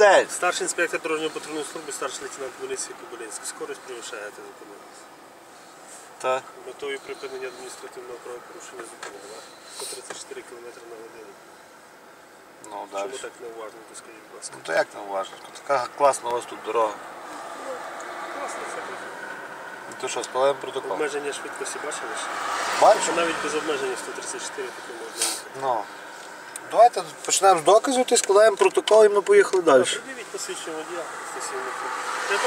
день. Старший інспектор дорожнього патрульної служби, старший лейтенант міліції Кобилинський. Скорість перевищаєте зупинитися. Так. Метою припинення адміністративного правопорушення зупинили. 134 км на годину. Ну, Чому далі. так неуважно, то скажіть, будь ласка. Ну то як не уважно? Така класна у вас тут дорога. Класно, все. Ну то що, складаємо протокол? Обмеження швидкості бачили? ж? Бачу? Навіть без обмеження 134 таке можна їхати. Ну. Давайте почнемо з доказів, то складаємо протокол і ми поїхали далі. Придивіть посвідчення водія стосівника. Треба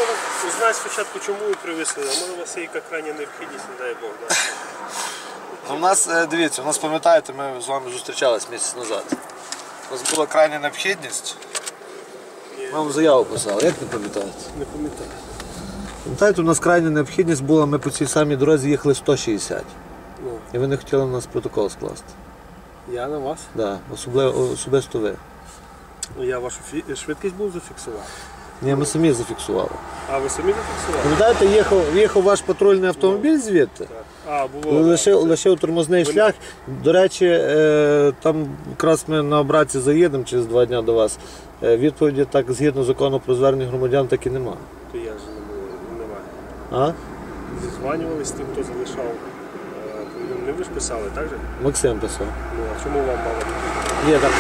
узнати спочатку, чому ви привезли, а може у вас є яка крайня необхідність, не дай Бог. Да? У нас, е, дивіться, у нас пам'ятаєте, ми з вами зустрічались місяць назад. У нас була крайня необхідність. Ні. Ми вам заяву писали, як не пам'ятаєте? Не пам'ятаю. Пам'ятаєте, у нас крайня необхідність була, ми по цій самій дорозі їхали 160. Ну, І ви не хотіли на нас протокол скласти. Я на вас. Да, особливо, особисто ви. Ну, Я вашу фі- швидкість був зафіксував. Ні, ми самі зафіксували. А ви самі зафіксували? Пам'ятаєте, їхав, їхав ваш патрульний автомобіль звідти? Так. А, було. Лишив, лишив тормозний шлях. До речі, е, там якраз ми на обраці заїдемо через два дні до вас. Е, Відповіді так згідно закону про звернення громадян так і нема. То я ж не було, немає. А? Зізванювались з тим, хто залишав. Ви ж писали, так же? Максим писав. Ну, а чому вам мало? Ні, так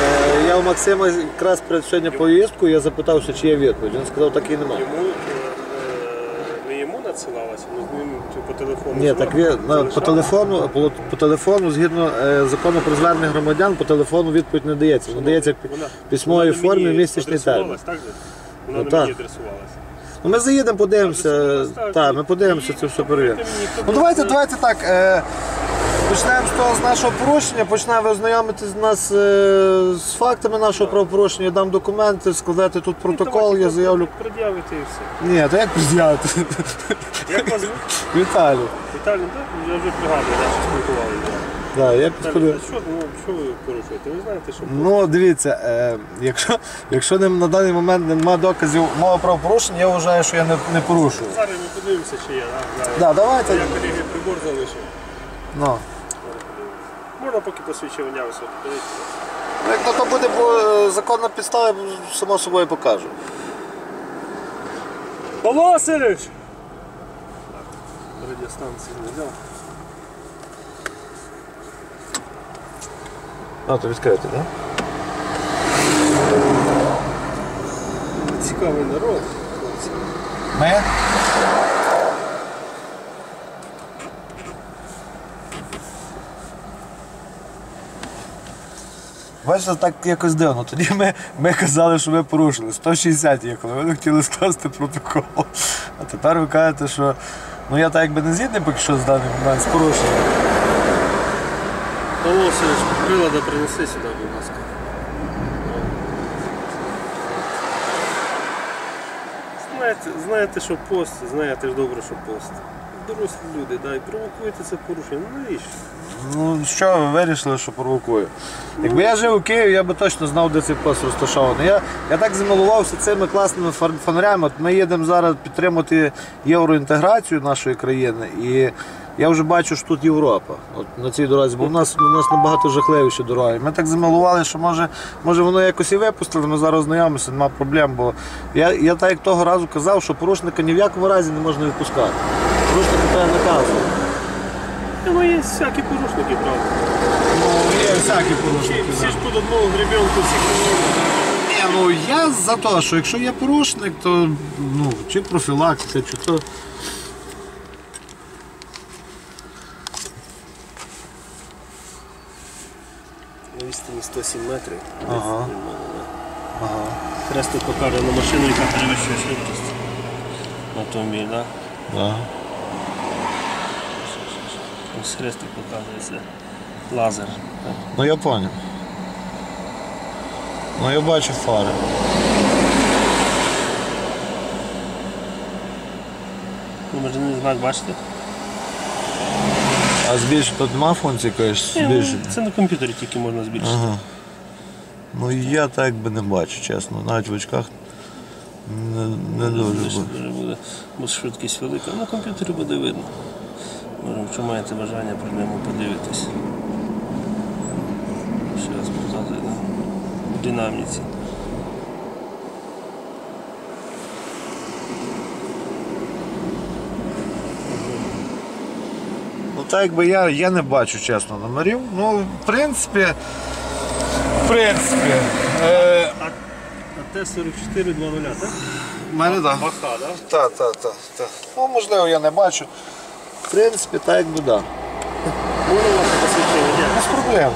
е, я у Максима якраз перед сьогодні поїздку, я запитався, чи є відповідь. Він сказав, так і немає. Йому е, не йому надсилалося, але з ним чи по телефону. Ні, так ви, на, по телефону, по, по телефону, згідно е, закону про звернення громадян, по телефону відповідь не дається. Надається в Вона- письмовій вона формі мені місячний термін. Так же? Вона Ну, не так. мені адресувалася. Ну, ми заїдемо, подивимося. Так. Так, ми подивимося, це все перевіримо. Ну давайте, давайте так. Е, почнемо з того з нашого порушення, почнемо ознайомити з нас е, з фактами нашого правопорушення, дам документи, складати тут протокол, я заявлю. Пред'явити і все. Ні, то як пред'явити? Як вас звуть? Віталій. Віталій, так? Я вже пригадую, наші спілкувалися. Да, я підходив. що, ну, що ви порушуєте? Ви знаєте, що Ну, дивіться, е, якщо, якщо не- на даний момент немає доказів мого правопорушення, я вважаю, що я не, не порушую. зараз ми подивимося, чи є. Да, давайте. Я колеги прибор залишив. Ну. Можна поки посвідчення висоти. Подивіться. Ну, Як на то буде бо, е, законна підстава, само собою покажу. Павло Васильович! Радіостанції не взяв. А, то відкрити, так? Цікавий народ. Ми? Бачите, так якось дивно. Тоді ми, ми казали, що ви порушили. 160 їхали, ви хотіли скласти протокол. А тепер ви кажете, що ну я так якби не згідний поки що з даний момент з порушенням. Павло Васильович, прилада принеси сюди, будь ласка. Знаєте, знаєте, що пост, знаєте ж добре, що пост. Дорослі люди, да, і провокуєте це порушення. Ну навіщо? Ну що ви вирішили, що провокую? Якби я жив у Києві, я би точно знав, де цей пост розташований. Я, я так замилувався цими класними фонарями. От ми їдемо зараз підтримати євроінтеграцію нашої країни. І я вже бачу, що тут Європа от на цій дорозі, бо в нас, у нас набагато жахливіші дороги. Ми так замилували, що може, може воно якось і випустили, ми зараз знайомимося, нема проблем. Бо я, я так як того разу казав, що порушника ні в якому разі не можна відпускати. Порушника треба наказувати. Ну є всякі порушники, правда. Ну, є всякі Всі, всі ж під одну гребенку, всі хвилини. Ні, ну я за те, що якщо є порушник, то ну, чи профілактика, чи то. На відстані 107 метрів. Ага. Да. Ага. Хрестик покаже на машину, яка перевищує швидкість. Автомобіль, так? Да. Ось хрестик показується. Лазер. Ну я поняв. Ну я бачу фари. Номерний знак бачите? А збільшити тут нема функції, кажеш, Ні, ну, збільшити. Це на комп'ютері тільки можна збільшити. Ага. Ну я так би не бачу, чесно. Навіть в очках не, не дуже. Дуже буде, бо швидкість велика. На комп'ютері буде видно. Ну, якщо маєте бажання про ньому подивитись. Ще раз показати на динаміці. Ну якби я я не бачу чесно номерів. Ну, в принципі, в принципі. Е... А, Т-44 2.0, так? У мене так. Маха, так? Так, так, так. Ну, можливо, я не бачу. В принципі, так ваше посвідчення? Без проблем.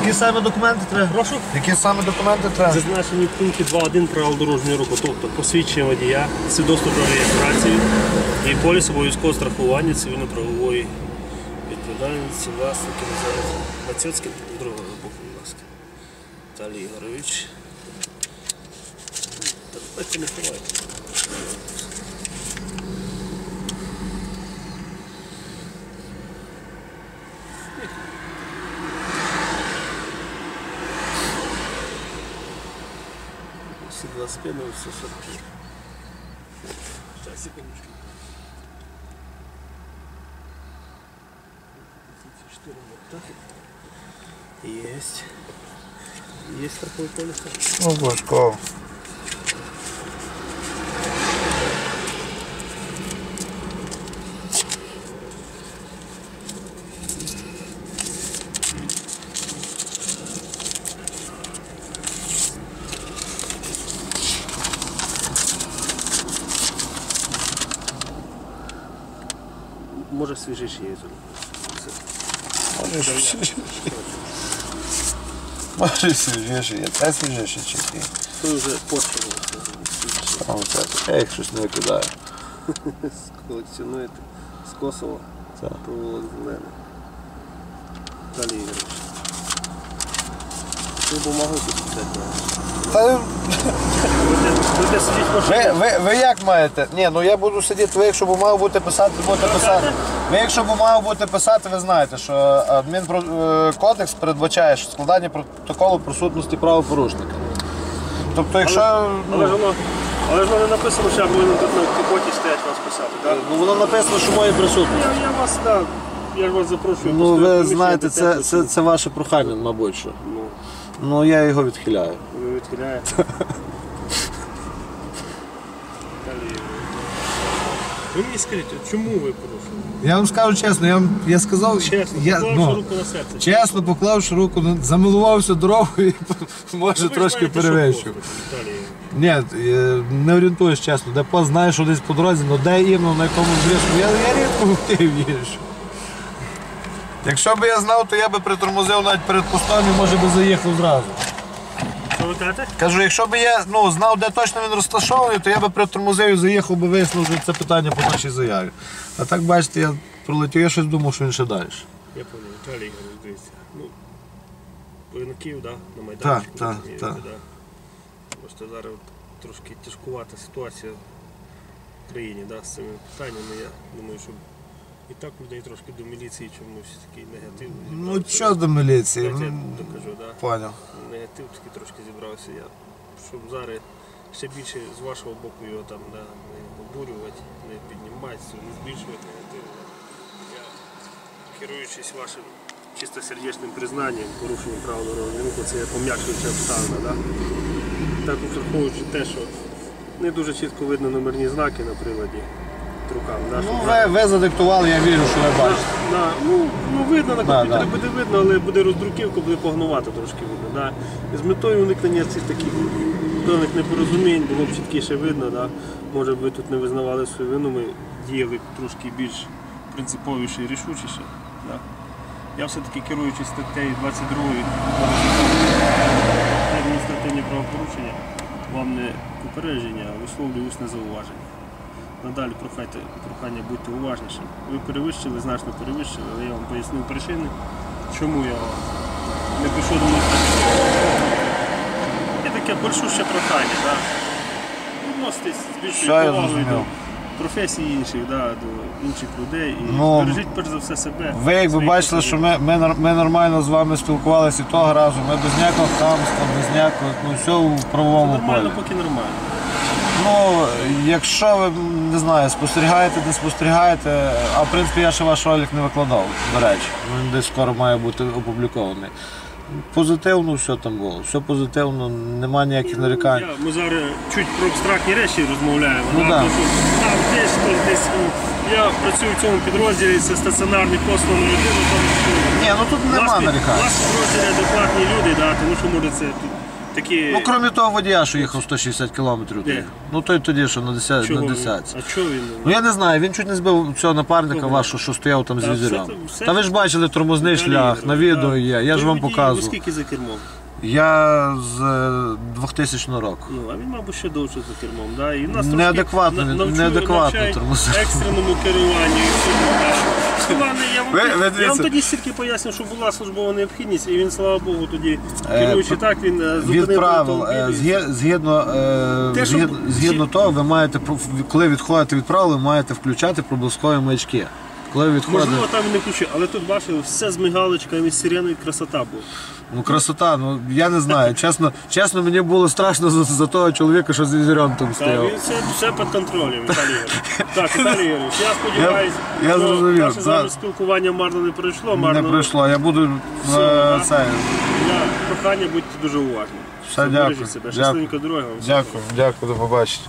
Які саме документи треба? Прошу. Які саме документи треба? Зазначені в пункті 2.1 правил дорожнього руху, тобто посвідчення водія, свідоцтво про реєстрацію і поліс обов'язкового страхування цивільно-правової відповідальності власники Назаров Мацьоцький, другого боку, будь ласка. Віталій Ігорович. Та давайте не ховайте. Всі 25, ну все 40. Сейчас, секундочку. 34 вот так. Есть. Есть страховой полис? Обов'язково. Може свіжіші є. Може свіжіші, є. Це свіжіші чи ті? Це вже почало. Там це. Я їх щось не викидаю. Колекціонуєте з Косово. Так. Проволок зелений. Далі Ігорович. Ти бумагу підписати. Та Будете сидіти ви, ви, ви як маєте? Ні, ну я буду сидіти, ви якщо бумагу будете писати, будете писати. Ви якщо бумагу будете писати, ви знаєте, що адмінкодекс передбачає що складання протоколу присутності правопорушника. Тобто, якщо. Але ж Ну, воно, але ж воно не написано, що я повинен тут на капоті стоять вас писати, так? ну, воно написано, що моє присутність. Я, я вас, да, я ж вас запрошую. Ну, просто ви приміщення знаєте, це, це, це ваше прохання, мабуть. що. Ну, Ну я його відхиляю. ви відхиляєте. Далі. Ви мені скажіть, а чому ви порушили? Я вам скажу чесно, я, вам, я сказав, Чесно, я, поклавши ну, руку на серце. чесно поклавши руку, на- замилувався дорогою і може Ви ж трошки знаєте, що перевищив. пост. Ні, е, не орієнтуюсь чесно, де пост що десь по дорозі, але де іменно, на якому зрізку. Я, я рідко в Київ їжджу. Якщо б я знав, то я би притормозив навіть перед постом і може би заїхав зразу. Що ви кажете? Кажу, якщо б я ну, знав, де точно він розташований, то я би притормозив і заїхав би вияснив це питання по нашій заяві. А так бачите, я пролетів, я щось думав, що він ще далі. Я понял, Віталій Ігорович, дивіться. Ну, ви на да? на майданчику. Так, так, так. Да. Просто зараз трошки тяжкувата ситуація в країні да, з цими питаннями. Я думаю, що і так людей трошки до міліції чомусь такий негатив. Ну що до міліції? Я Ну, докажу, да. Поняв. Негатив такий трошки зібрався. Я, щоб зараз ще більше з вашого боку його там да, не обурювати, не піднімати, не збільшувати негатив. Я, керуючись вашим чистосердечним признанням, порушенням правил дорожнього руху, це пом'якшуюча обставина. Да? Також враховуючи те, що не дуже чітко видно номерні знаки на приладі рукам. Да, Ну, ви, ви задиктували, я вірю, що ви бачите. на, ну, ну видно на Да, комп'ютері да. буде видно, але буде роздруківка, буде погнувати трошки видно. Да. І з метою уникнення цих таких певних непорозумінь було б чіткіше видно. Да. Може ви тут не визнавали свою вину, ми діяли трошки більш принциповіше і рішучіше. Да. Я все-таки керуючись статтею 22 адміністративні правопорушення, вам не попередження, а висловлюю усне зауваження. Надалі прохайте, прохання будьте уважнішим. Ви перевищили, значно перевищили, але я вам пояснив причини, чому я вам не пішов до них. Є таке большуще прохання, да? відноситесь з більшою повагою до професій інших, да, до інших людей і Ну, бережіть перш за все себе. Ви якби бачили, що ми, ми, ми нормально з вами спілкувалися і того разу, ми без ніякого хамства, без ніякого, ну все у правовому Нормально, полі. поки нормально. Ну, якщо ви не знаю, спостерігаєте, не спостерігаєте, а в принципі я ще ваш ролик не викладав, до речі. Він десь скоро має бути опублікований. Позитивно все там було, все позитивно, немає ніяких нарікань. Я, ми зараз чуть про абстрактні речі розмовляємо. Ну, да. Там десь, то десь ну, я працюю в цьому підрозділі, це стаціонарний пост номер один. ну, Там, Ні, ну тут нема під- нарікань. У нас в підрозділі адекватні люди, да, тому що може це тут такі. Ну, крім того водія, що їхав 160 кілометрів. Де? то Ну той тоді, що на 10. чого На він? 10. А чого він? Ну я не знаю, він чуть не збив цього напарника Кого? вашого, що стояв там з Та все- Та ви ж бачили тормозний шлях, на відео є, я ж вам Ви показував. скільки за кермом? Я з е, 2000 року. Ну, а він, мабуть, ще довше за кермом. Да? І нас Неадекватно, трошки неадекватно тормозив. Екстреному керуванню і всьому. да. Іване, я вам, Ви- ви я дивіться. вам тоді стільки пояснив, що була службова необхідність, і він, слава Богу, тоді Е, керуючи так, він е, зупинив Від правил, автомобіль е, згі- згідно, е, Те, що згідно того, ви маєте, про- коли відходите від правил, ви маєте включати проблискові маячки. Коли відходите, Можливо, там і не включив, але тут бачили, все з мигалочками, з сиреною, красота була. Ну красота, ну я не знаю. Чесно, чесно, мені було страшно за, за того чоловіка, що з візерем там Так, стояв. він все, все під контролем, Віталій Ігорович. Так, Віталій Ігорович, я сподіваюся, Я- я що зрозумів, наше з вами да. спілкування марно не пройшло. Марно Не пройшло. Я буду е, це. Я прохання будьте дуже уважні. Все, Бережіть дякую. себе. Дякую. Щасливенько дороги вам. Дякую, дякую, до побачення.